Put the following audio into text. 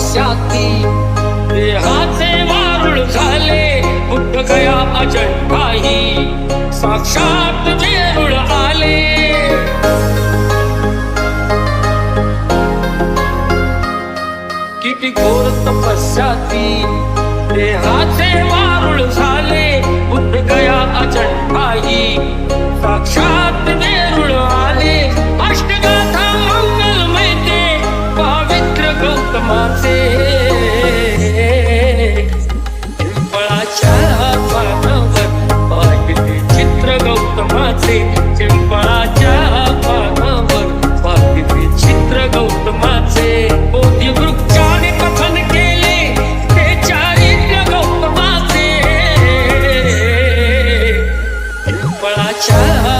तपस्याती देहाचे वारुळ झाले उठ गया अजय काही साक्षात जेरुळ आले. किती घोर तपस्याती. देहाचे वारुळ झाले उठ गया अजय काही साक्षात पिंपळाच्या